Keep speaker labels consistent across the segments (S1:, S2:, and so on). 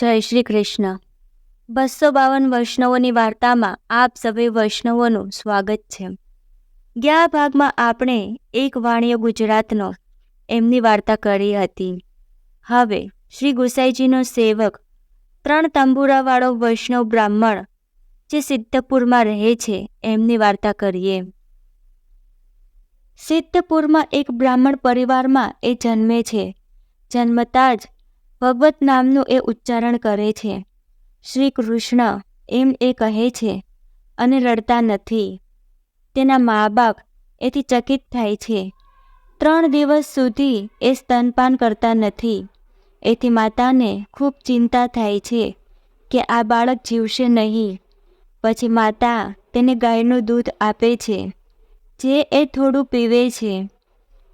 S1: જય શ્રી કૃષ્ણ. બસો બાવન વૈષ્ણવોની વાર્તામાં આપ સભે વૈષ્ણવોનું સ્વાગત છે. ગયા ભાગમાં આપણે એક વાણિય ગુજરાતનો એમની વાર્તા કરી હતી. હવે શ્રી ગુસાઈજીનો સેવક ત્રણ તંબુરાવાળો વૈષ્ણવ બ્રાહ્મણ જે સિદ્ધપુરમાં રહે છે એમની વાર્તા કરીએ. સિદ્ધપુરમાં એક બ્રાહ્મણ પરિવારમાં એ જન્મે છે. જન્મતા જ ભગવત નામનું એ ઉચ્ચારણ કરે છે. શ્રી કૃષ્ણ એમ એ કહે છે, અને રડતા નથી. તેના મા બાપ એથી ચકિત થાય છે. ત્રણ દિવસ સુધી એ સ્તનપાન કરતા નથી. એથી માતાને ખૂબ ચિંતા થાય છે કે આ બાળક જીવશે નહીં. પછી માતા તેને ગાયનું દૂધ આપે છે, જે એ થોડું પીવે છે.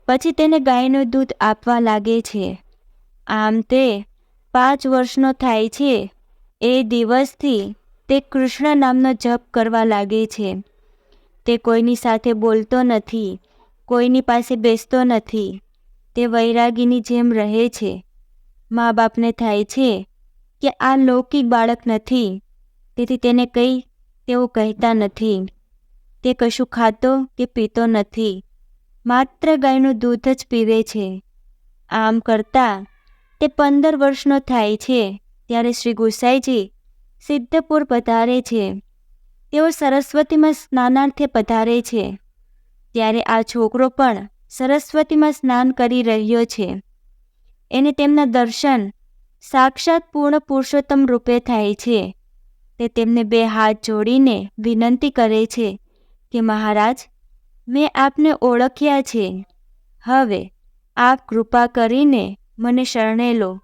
S1: પછી તેને ગાયનું દૂધ આપવા લાગે છે. આમ તે પાંચ વર્ષનો થાય છે. એ દિવસથી તે કૃષ્ણ નામનો જપ કરવા લાગે છે. તે કોઈની સાથે બોલતો નથી, કોઈની પાસે બેસતો નથી. તે વૈરાગીની જેમ રહે છે. મા બાપને થાય છે કે આ લૌકિક બાળક નથી. તેથી તેને કંઈ તેઓ કહેતા નથી. તે કશું ખાતો કે પીતો નથી. માત્ર ગાયનું દૂધ જ પીવે છે. આમ કરતાં તે પંદર વર્ષનો થાય છે, ત્યારે શ્રી ગુસાઈજી સિદ્ધપુર પધારે છે. તેઓ સરસ્વતીમાં સ્નાનાર્થે પધારે છે. ત્યારે આ છોકરો પણ સરસ્વતીમાં સ્નાન કરી રહ્યો છે. એને તેમના દર્શન સાક્ષાત પૂર્ણ પુરુષોત્તમ રૂપે થાય છે. તે તેમને બે હાથ જોડીને વિનંતી કરે છે કે, મહારાજ, મેં આપને ઓળખ્યા છે. હવે આપ કૃપા કરીને મને શરણે લો.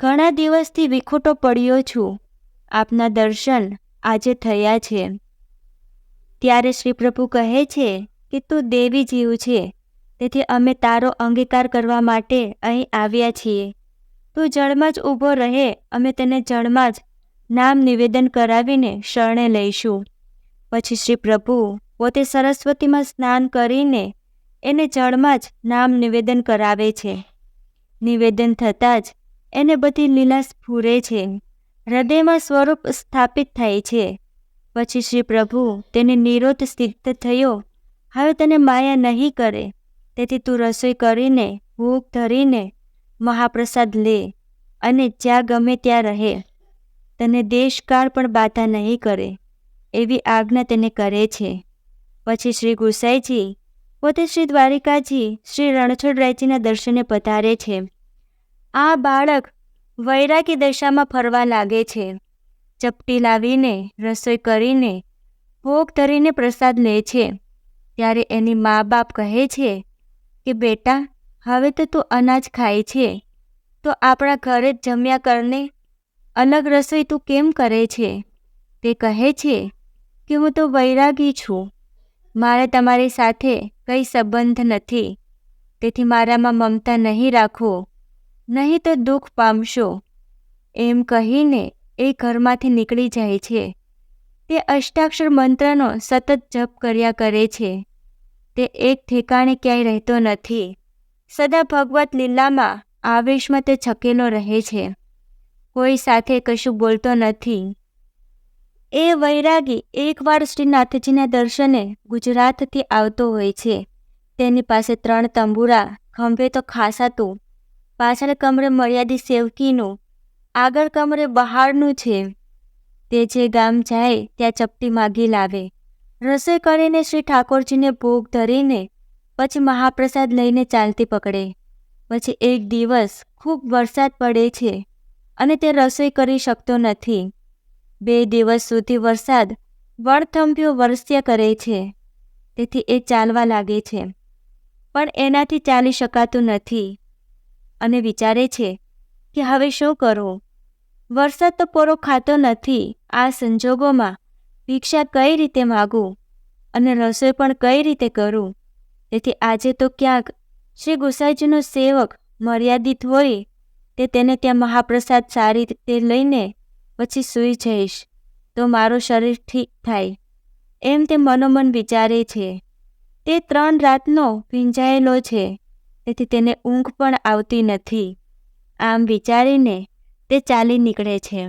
S1: ઘણા દિવસથી વિખોટો પડ્યો છું. આપના દર્શન આજે થયા છે. ત્યારે શ્રી પ્રભુ કહે છે કે તું દેવી જીવ છે. તેથી અમે તારો અંગીકાર કરવા માટે અહીં આવ્યા છીએ. તું જળમાં જ ઊભો રહે, અમે તેને જળમાં જ નામ નિવેદન કરાવીને શરણે લઈશું. પછી શ્રી પ્રભુ પોતે સરસ્વતીમાં સ્નાન કરીને એને જળમાં જ નામ નિવેદન કરાવે છે. નિવેદન થતાં જ એને બધી લીલા સ્ફુરે છે. હૃદયમાં સ્વરૂપ સ્થાપિત થાય છે. પછી શ્રી પ્રભુ તેને નિરોધ સિદ્ધ થયો. હવે તને માયા નહીં કરે. તેથી તું રસોઈ કરીને, ભૂખ ધરીને મહાપ્રસાદ લે અને જ્યાં ગમે ત્યાં રહે. તને દેશકાળ પણ બાધા નહીં કરે, એવી આજ્ઞા તેને કરે છે. પછી શ્રી ગુસાઈજી પોતે શ્રી દ્વારિકાજી શ્રી રણછોડરાયજીના દર્શને પધારે છે. આ બાળક વૈરાગી દશામાં ફરવા લાગે છે. ચપટી લાવીને, રસોઈ કરીને, ભોગ ધરીને પ્રસાદ લે છે. ત્યારે એની મા બાપ કહે છે કે, બેટા, હવે તો તું અનાજ ખાય છે. તો આપણા ઘરે જ જમ્યા કરને અલગ રસોઈ તું કેમ કરે છે? તે કહે છે કે, હું તો વૈરાગી છું. મારે તમારી સાથે કંઈ સંબંધ નથી. તેથી મારામાં મમતા નહીં રાખો. નહીં તો દુઃખ પામશો. એમ કહીને એ ઘરમાંથી નીકળી જાય છે. તે અષ્ટાક્ષર મંત્રનો સતત જપ કર્યા કરે છે. તે એક ઠેકાણે ક્યાંય રહેતો નથી. સદા ભગવત લીલામાં આવેશમાં તે છકેલો રહે છે. કોઈ સાથે કશું બોલતો નથી. એ વૈરાગી એકવાર શ્રીનાથજીના દર્શને ગુજરાતથી આવતો હોય છે. તેની પાસે ત્રણ તંબુરા, ખંભે તો ખાસાતું પાછળ કમરે મર્યાદિત સેવકીનું, આગળ કમરે બહારનું છે. તે જે ગામ જાય, ત્યાં ચપટી માગી લાવે. રસોઈ કરીને શ્રી ઠાકોરજીને ભોગ ધરીને પછી મહાપ્રસાદ લઈને ચાલતી પકડે. પછી એક દિવસ ખૂબ વરસાદ પડે છે અને તે રસોઈ કરી શકતો નથી. બે દિવસ સુધી વરસાદ વળથંભ્યો વરસ્યા કરે છે. તેથી એ ચાલવા લાગે છે. પણ એનાથી ચાલી શકાતું નથી. અને વિચારે છે કે હવે શું કરવું વરસાદ તો પોરો ખાતો નથી. આ સંજોગોમાં ભિક્ષા કઈ રીતે માગું? અને રસોઈ પણ કઈ રીતે કરું? તેથી આજે તો ક્યાંક શ્રી ગુસાઈજીનો સેવક મર્યાદિત હોય તે તેને ત્યાં મહાપ્રસાદ સારી રીતે લઈને પછી સૂઈ જઈશ. તો મારું શરીર ઠીક થાય. એમ તે મનોમન વિચારે છે. તે ત્રણ રાતનો ભીંજાયેલો છે. તેથી તેને ઊંઘ પણ આવતી નથી. આમ વિચારીને તે ચાલી નીકળે છે.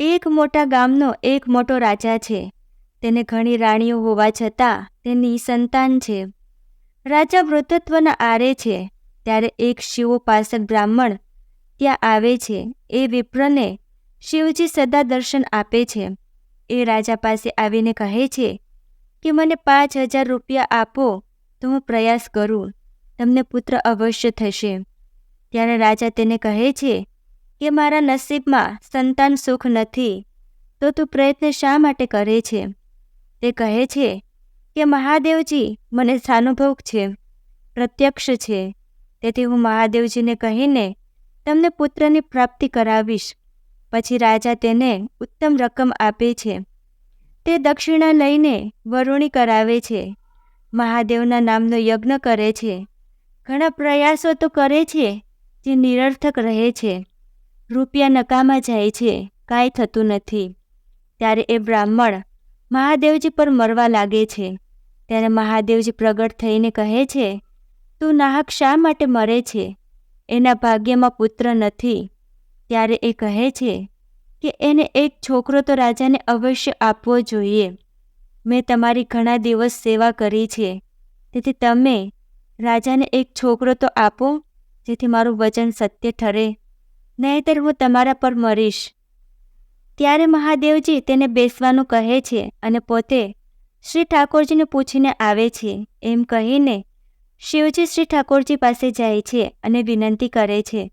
S1: એક મોટા ગામનો એક મોટો રાજા છે. તેને ઘણી રાણીઓ હોવા છતાં તે નિસંતાન છે. રાજા વૃદ્ધત્વના આરે છે. ત્યારે એક શિવોપાસક બ્રાહ્મણ ત્યાં આવે છે. એ વિપ્રને શિવજી સદા દર્શન આપે છે. એ રાજા પાસે આવીને કહે છે કે મને પાંચ હજાર રૂપિયા આપો, તો હું પ્રયાસ કરું. તમને પુત્ર અવશ્ય થશે. ત્યારે રાજા તેને કહે છે કે મારા નસીબમાં સંતાન સુખ નથી, તો તું પ્રયત્ન શા માટે કરે છે? તે કહે છે કે મહાદેવજી, મને સાનુભવ છે, પ્રત્યક્ષ છે. તેથી હું મહાદેવજીને કહીને તમને પુત્રની પ્રાપ્તિ કરાવીશ. પછી રાજા તેને ઉત્તમ રકમ આપે છે. તે દક્ષિણા લઈને વરુણી કરાવે છે. મહાદેવના નામનો યજ્ઞ કરે છે. ઘણા પ્રયાસો તો કરે છે, જે નિરર્થક રહે છે. રૂપિયા નકામા જાય છે, કાંઈ થતું નથી. ત્યારે એ બ્રાહ્મણ મહાદેવજી પર મરવા લાગે છે. ત્યારે મહાદેવજી પ્રગટ થઈને કહે છે, તું નાહક શા માટે મરે છે? એના ભાગ્યમાં પુત્ર નથી. ત્યારે એ કહે છે કે એને એક છોકરો તો રાજાને અવશ્ય આપવો જોઈએ. મેં તમારી ઘણા દિવસ સેવા કરી છે. તેથી તમે રાજાને એક છોકરો તો આપો, જેથી મારું વચન સત્ય ઠરે. નહીંતર હું તમારા પર મરીશ. ત્યારે મહાદેવજી તેને બેસવાનું કહે છે અને પોતે શ્રી ઠાકોરજીને પૂછીને આવે છે. એમ કહીને શિવજી શ્રી ઠાકોરજી પાસે જાય છે અને વિનંતી કરે છે.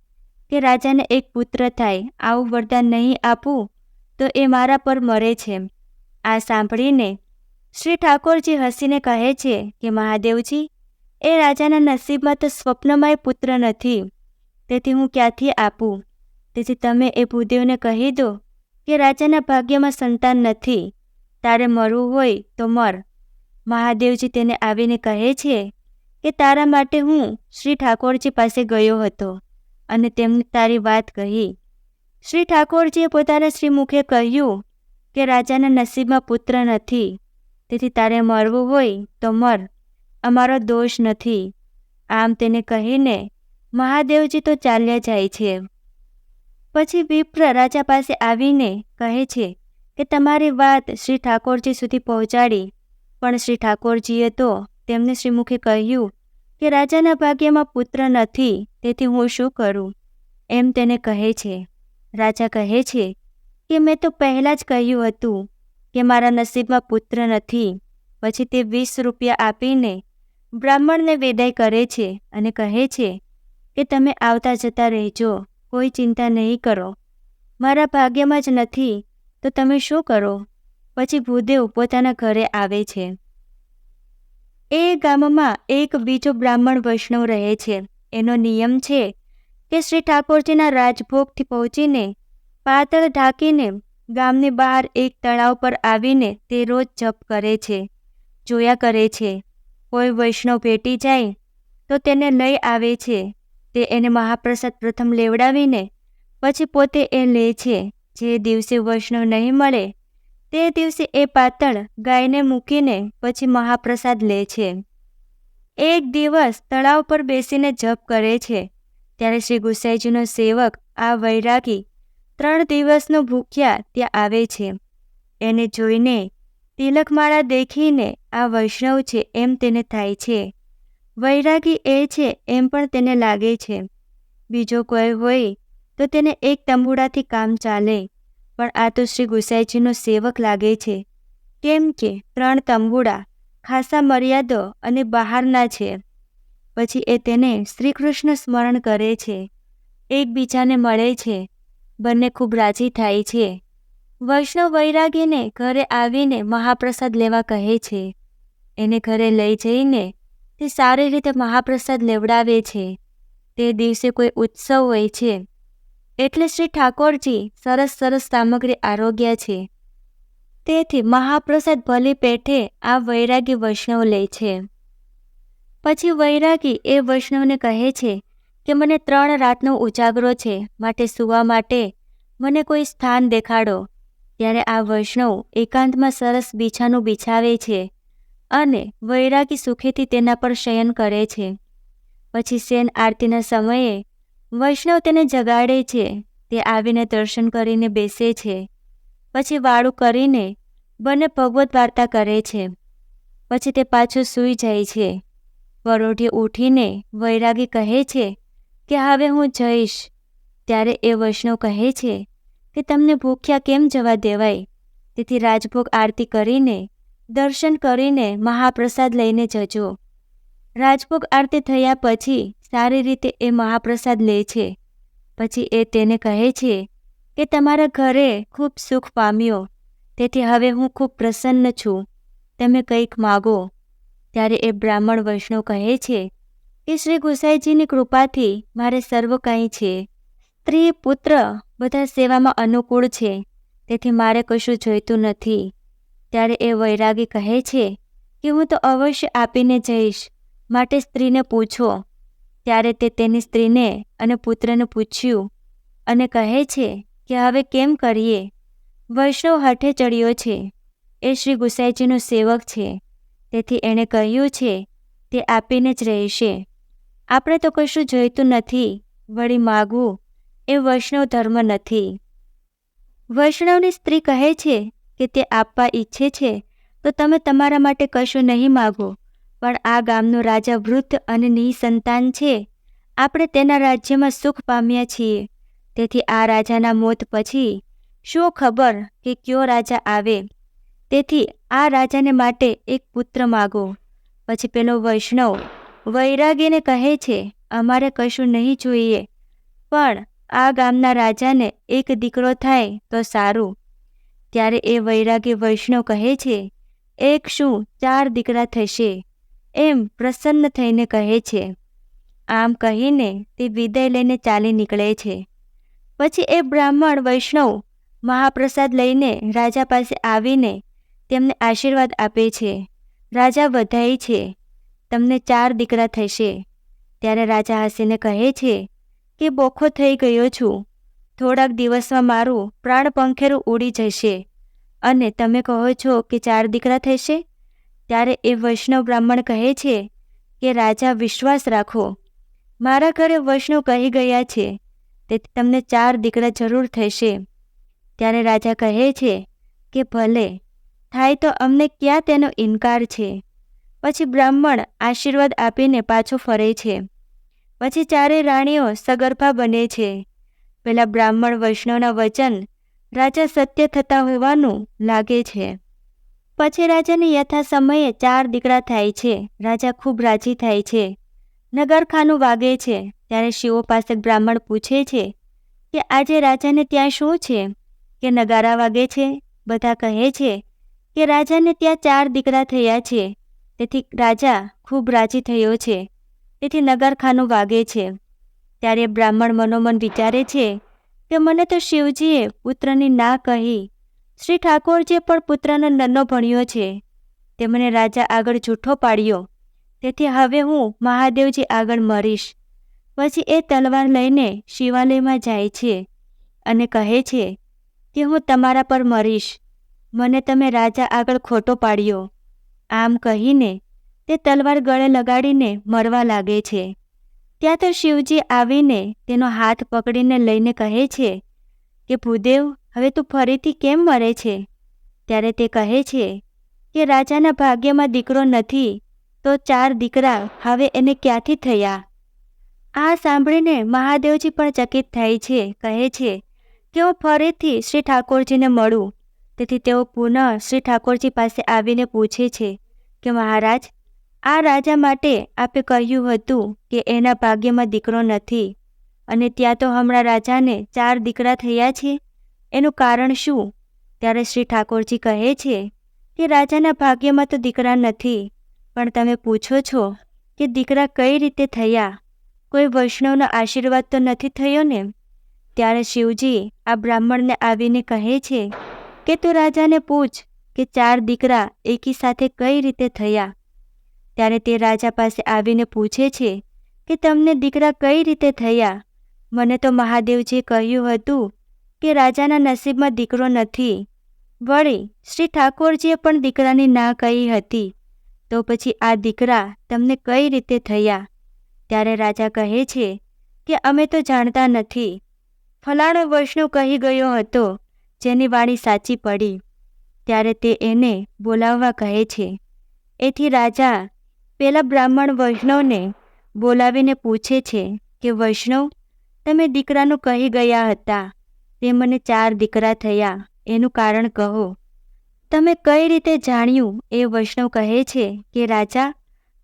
S1: કે રાજાને એક પુત્ર થાય, આવું વરદાન નહીં આપું, તો એ મારા પર મરે છે. આ સાંભળીને શ્રી ઠાકોરજી હસીને કહે છે કે, મહાદેવજી, એ રાજાના નસીબમાં તો સ્વપ્નમાંય પુત્ર નથી. તેથી હું ક્યાંથી આપું? તેથી તમે એ ભૂદેવને કહી દો કે, રાજાના ભાગ્યમાં સંતાન નથી. તારે મરવું હોય તો મર. મહાદેવજી તેને આવીને કહે છે કે, તારા માટે હું શ્રી ઠાકોરજી પાસે ગયો હતો. અને તેમને તારી વાત કહી. શ્રી ઠાકોરજીએ પોતાના શ્રીમુખે કહ્યું કે રાજાના નસીબમાં પુત્ર નથી. તેથી તારે મરવું હોય તો મર. અમારો દોષ નથી. આમ તેને કહીને મહાદેવજી તો ચાલ્યા જાય છે. પછી વિપ્ર રાજા પાસે આવીને કહે છે કે તમારી વાત શ્રી ઠાકોરજી સુધી પહોંચાડી. પણ શ્રી ઠાકોરજીએ તો તેમને શ્રીમુખે કહ્યું કે રાજાના ભાગ્યમાં પુત્ર નથી, તેથી હું શું કરું? એમ તેને કહે છે. રાજા કહે છે કે મેં તો પહેલાં જ કહ્યું હતું કે મારા નસીબમાં પુત્ર નથી. પછી તે વીસ રૂપિયા આપીને બ્રાહ્મણને વિદાય કરે છે અને કહે છે કે તમે આવતા જતા રહેજો, કોઈ ચિંતા નહીં કરો. મારા ભાગ્યમાં જ નથી, તો તમે શું કરો? પછી ભૂદેવ પોતાના ઘરે આવે છે. એ ગામમાં એક બીજો બ્રાહ્મણ વૈષ્ણવ રહે છે. એનો નિયમ છે કે શ્રી ઠાકોરજીના રાજભોગથી પહોંચીને પાતળ ઢાંકીને ગામની બહાર એક તળાવ પર આવીને તે રોજ જપ કરે છે, જોયા કરે છે. કોઈ વૈષ્ણવ ભેટી જાય તો તેને લઈ આવે છે. તે એને મહાપ્રસાદ પ્રથમ લેવડાવીને પછી પોતે એ લે છે. જે દિવસે વૈષ્ણવ નહીં મળે તે દિવસે એ પાતળ ગાયને મૂકીને પછી મહાપ્રસાદ લે છે. એક દિવસ તળાવ પર બેસીને જપ કરે છે. ત્યારે શ્રી ગુસાઈજીનો સેવક આ વૈરાગી ત્રણ દિવસનો ભૂખ્યા ત્યાં આવે છે. એને જોઈને તિલકમાળા દેખીને આ વૈષ્ણવ છે એમ તેને થાય છે. વૈરાગી એ છે એમ પણ તેને લાગે છે. બીજો કોઈ હોય તો તેને એક તંબુડાથી કામ ચાલે. પણ આ તો શ્રી ગુસાઈજીનો સેવક લાગે છે. કેમ કે ત્રણ તંબુડા ખાસા મર્યાદો અને બહારના છે. પછી એ તેને શ્રીકૃષ્ણ સ્મરણ કરે છે. એકબીજાને મળે છે. બંને ખૂબ રાજી થાય છે. વૈષ્ણવ વૈરાગીને ઘરે આવીને મહાપ્રસાદ લેવા કહે છે. એને ઘરે લઈ જઈને તે સારી રીતે મહાપ્રસાદ લેવડાવે છે. તે દિવસે કોઈ ઉત્સવ હોય છે. એટલે શ્રી ઠાકોરજી સરસ સરસ સામગ્રી આરોગ્ય છે. તેથી મહાપ્રસાદ ભલી પેઠે આ વૈરાગી વૈષ્ણવ લે છે. પછી વૈરાગી એ વૈષ્ણવને કહે છે કે મને ત્રણ રાતનો ઉજાગરો છે, માટે સૂવા માટે મને કોઈ સ્થાન દેખાડો. ત્યારે આ વૈષ્ણવ એકાંતમાં સરસ બીછાનું બિછાવે છે અને વૈરાગી સુખેથી તેના પર શયન કરે છે. પછી શેન આરતીના સમયે વૈષ્ણવ તેને જગાડે છે, તે આવીને દર્શન કરીને બેસે છે. પછી વાળું કરીને બંને ભગવત વાર્તા કરે છે. પછી તે પાછું સૂઈ જાય છે. વરોઢી ઉઠીને વૈરાગી કહે છે કે હવે હું જઈશ. ત્યારે એ વૈષ્ણવ કહે છે કે તમને ભૂખ્યા કેમ જવા દેવાય? તેથી રાજભોગ આરતી કરીને, દર્શન કરીને મહાપ્રસાદ લઈને જજો. રાજભોગ આરતી થયા પછી સારી રીતે એ મહાપ્રસાદ લે છે. પછી એ તેને કહે છે કે તમારા ઘરે ખૂબ સુખ પામ્યો. તેથી હવે હું ખૂબ પ્રસન્ન છું. તમે કંઈક માગો. ત્યારે એ બ્રાહ્મણ વૈષ્ણવ કહે છે કે શ્રી ગુસાઈજીની કૃપાથી મારે સર્વ કંઈ છે. સ્ત્રી, પુત્ર બધા સેવામાં અનુકૂળ છે. તેથી મારે કશું જોઈતું નથી. ત્યારે એ વૈરાગી કહે છે કે હું તો અવશ્ય આપીને જઈશ. માટે સ્ત્રીને પૂછો. ત્યારે તે તેની સ્ત્રીને અને પુત્રને પૂછ્યું, અને કહે છે કે હવે કેમ કરીએ? વૈષ્ણવ હઠે ચડ્યો છે. એ શ્રી ગુસાઈજીનો સેવક છે. તેથી એણે કહ્યું છે, તે આપીને જ રહેશે. આપણે તો કશું જોઈતું નથી. વળી માગવું એ વૈષ્ણવ ધર્મ નથી. વૈષ્ણવની સ્ત્રી કહે છે કે તે આપવા ઈચ્છે છે, તો તમે તમારા માટે કશું નહીં માગો. પણ આ ગામનો રાજા વૃદ્ધ અને નિસંતાન છે. આપણે તેના રાજ્યમાં સુખ પામ્યા છીએ. તેથી આ રાજાના મોત પછી શું ખબર કે કયો રાજા આવે? તેથી આ રાજાને માટે એક પુત્ર માગો. પછી પેલો વૈષ્ણવ વૈરાગીને કહે છે, અમારે કશું નહીં જોઈએ. પણ આ ગામના રાજાને એક દીકરો થાય તો સારું. ત્યારે એ વૈરાગી વૈષ્ણવ કહે છે, એક શું ચાર દીકરા થશે. એમ પ્રસન્ન થઈને કહે છે. આમ કહીને તે વિદાય લઈને ચાલી નીકળે છે. પછી એ બ્રાહ્મણ વૈષ્ણવ મહાપ્રસાદ લઈને રાજા પાસે આવીને તેમને આશીર્વાદ આપે છે. રાજા વધાય છે. તમને ચાર દીકરા થશે. ત્યારે રાજા હસીને કહે છે કે બોખો થઈ ગયો છું. થોડાક દિવસમાં મારું પ્રાણ પંખેરું ઉડી જશે. અને તમે કહો છો કે ચાર દીકરા થશે? ત્યારે એ વૈષ્ણવ બ્રાહ્મણ કહે છે કે, રાજા, વિશ્વાસ રાખો. મારા ઘરે વૈષ્ણવ કહી ગયા છે તેથી તમને ચાર દીકરા જરૂર થશે. ત્યારે રાજા કહે છે કે, ભલે, થાય તો અમને ક્યાં તેનો ઇનકાર છે? પછી બ્રાહ્મણ આશીર્વાદ આપીને પાછો ફરે છે. પછી ચારેય રાણીઓ સગર્ભા બને છે. પેલા બ્રાહ્મણ વૈષ્ણવના વચન રાજા સત્ય થતા હોવાનું લાગે છે. પછી રાજાને યથા સમયે ચાર દીકરા થાય છે. રાજા ખૂબ રાજી થાય છે. નગરખાનું વાગે છે. ત્યારે શિવો પાસે બ્રાહ્મણ પૂછે છે કે આજે રાજાને ત્યાં શું છે? કે નગારા વાગે છે? બધા કહે છે કે રાજાને ત્યાં ચાર દીકરા થયા છે. તેથી રાજા ખૂબ રાજી થયો છે. તેથી નગરખાનું વાગે છે. ત્યારે બ્રાહ્મણ મનોમન વિચારે છે કે મને તો શિવજીએ પુત્રની ના કહી શ્રી ઠાકોરજીએ પણ પુત્રનો નન્નો ભણ્યો છે. તે મને રાજા આગળ જૂઠો પાડ્યો. તેથી હવે હું મહાદેવજી આગળ મરીશ. પછી એ તલવાર લઈને શિવાલયમાં જાય છે અને કહે છે કે હું તમારા પર મરીશ. મને તમે રાજા આગળ ખોટો પાડ્યો. આમ કહીને તે તલવાર ગળે લગાડીને મરવા લાગે છે. ત્યાં તો શિવજી આવીને તેનો હાથ પકડીને લઈને કહે છે કે ભૂદેવ હવે તું ફરીથી કેમ મરે છે? ત્યારે તે કહે છે કે રાજાના ભાગ્યમાં દીકરો નથી, તો ચાર દીકરા હવે એને ક્યાંથી થયા? આ સાંભળીને મહાદેવજી પણ ચકિત થાય છે, કહે છે કે હું ફરીથી શ્રી ઠાકોરજીને મળું. તેથી તેઓ પુનઃ શ્રી ઠાકોરજી પાસે આવીને પૂછે છે કે, મહારાજ, આ રાજા માટે આપે કહ્યું હતું કે એના ભાગ્યમાં દીકરો નથી, અને ત્યાં તો હમણાં રાજાને ચાર દીકરા થયા છે? એનું કારણ શું? ત્યારે શ્રી ઠાકોરજી કહે છે કે રાજાના ભાગ્યમાં તો દીકરા નથી, પણ તમે પૂછો છો કે દીકરા કઈ રીતે થયા? કોઈ વૈષ્ણવનો આશીર્વાદ તો નથી થયો ને? ત્યારે શિવજી આ બ્રાહ્મણને આવીને કહે છે કે તું રાજાને પૂછ કે ચાર દીકરા એકી સાથે કઈ રીતે થયા? ત્યારે તે રાજા પાસે આવીને પૂછે છે કે તમને દીકરા કઈ રીતે થયા? મને તો મહાદેવજીએ કહ્યું હતું કે રાજાના નસીબમાં દીકરો નથી. વળી, શ્રી ઠાકોરજીએ પણ દીકરાની ના કહી હતી. તો પછી આ દીકરા તમને કઈ રીતે થયા? ત્યારે રાજા કહે છે કે અમે તો જાણતા નથી. ફલાણો વૈષ્ણવ કહી ગયો હતો, જેની વાણી સાચી પડી. ત્યારે તે એને બોલાવવા કહે છે. એથી રાજા પેલા બ્રાહ્મણ વૈષ્ણવને બોલાવીને પૂછે છે કે, વૈષ્ણવ, તમે દીકરાનું કહી ગયા હતા. તે મને ચાર દીકરા થયા. એનું કારણ કહો. તમે કઈ રીતે જાણ્યું? એ વૈષ્ણવ કહે છે કે, રાજા,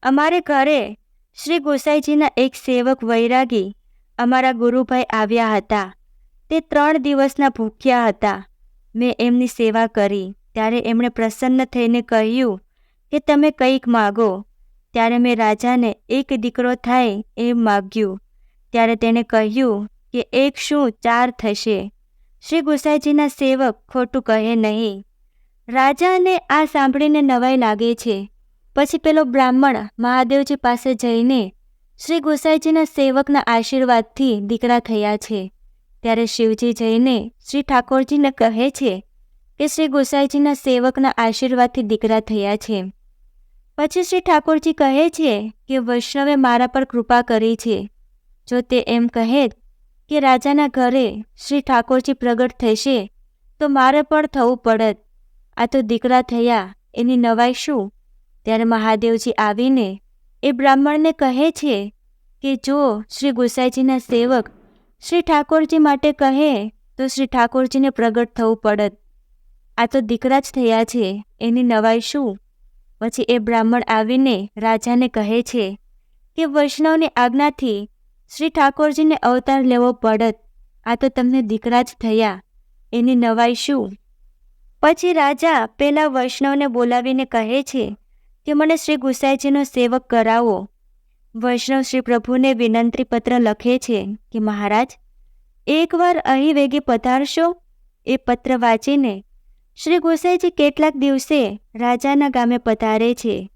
S1: અમારે ઘરે શ્રી ગોસાઈજીના એક સેવક વૈરાગી અમારા ગુરુભાઈ આવ્યા હતા. તે ત્રણ દિવસના ભૂખ્યા હતા. મેં એમની સેવા કરી. ત્યારે એમણે પ્રસન્ન થઈને કહ્યું કે, તમે કંઈક માગો. ત્યારે મેં રાજાને એક દીકરો થાય એમ માગ્યું. ત્યારે તેણે કહ્યું કે, એક શું ચાર થશે? શ્રી ગુસાઈજીના સેવક ખોટું કહે નહીં. રાજાને આ સાંભળીને નવાઈ લાગે છે. પછી પેલો બ્રાહ્મણ મહાદેવજી પાસે જઈને શ્રી ગુસાઈજીના સેવકના આશીર્વાદથી દીકરા થયા છે. ત્યારે શિવજી જઈને શ્રી ઠાકોરજીને કહે છે કે શ્રી ગુસાઈજીના સેવકના આશીર્વાદથી દીકરા થયા છે. પછી શ્રી ઠાકોરજી કહે છે કે વૈષ્ણવે મારા પર કૃપા કરી છે. જો તે એમ કહે કે રાજાના ઘરે શ્રી ઠાકોરજી પ્રગટ થશે, તો મારે પણ થવું પડત. આ તો દીકરા થયા, એની નવાઈ શું? ત્યારે મહાદેવજી આવીને એ બ્રાહ્મણને કહે છે કે જો શ્રી ગુસાઈજીના સેવક શ્રી ઠાકોરજી માટે કહે, તો શ્રી ઠાકોરજીને પ્રગટ થવું પડત. આ તો દીકરા જ થયા છે, એની નવાઈ શું? પછી એ બ્રાહ્મણ આવીને રાજાને કહે છે કે વૈષ્ણવની આજ્ઞાથી શ્રી ઠાકોરજીને અવતાર લેવો પડત. આ તો તમને દીકરા જ થયા. એની નવાઈ શું? પછી રાજા પેલા વૈષ્ણવને બોલાવીને કહે છે કે મને શ્રી ગુસાઈજીનો સેવક કરાવો. વૈષ્ણવ શ્રી પ્રભુને વિનંતી પત્ર લખે છે કે, મહારાજ એકવાર અહીં વેગે પધારશો? એ પત્ર વાંચીને શ્રી ગોસાઈજી કેટલાક દિવસે રાજાના ગામે પધારે છે.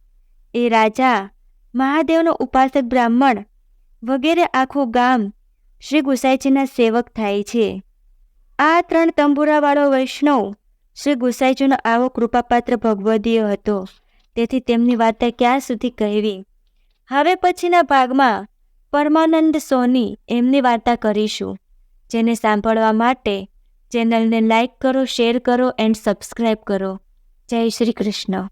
S1: એ રાજા મહાદેવનો ઉપાસક બ્રાહ્મણ વગેરે આખું ગામ શ્રી ગુસાઈજીના સેવક થાય છે. આ ત્રણ તંબુરાવાળો વૈષ્ણવ શ્રી ગુસાઈજીનો આવો કૃપાપાત્ર ભગવદીય હતો. તેથી તેમની વાર્તા ક્યાં સુધી કહેવી? હવે પછીના ભાગમાં પરમાનંદ સોની એમની વાર્તા કરીશું. જેને સાંભળવા માટે ચેનલને લાઇક કરો, શેર કરો, એન્ડ સબસ્ક્રાઈબ કરો. જય શ્રી કૃષ્ણ.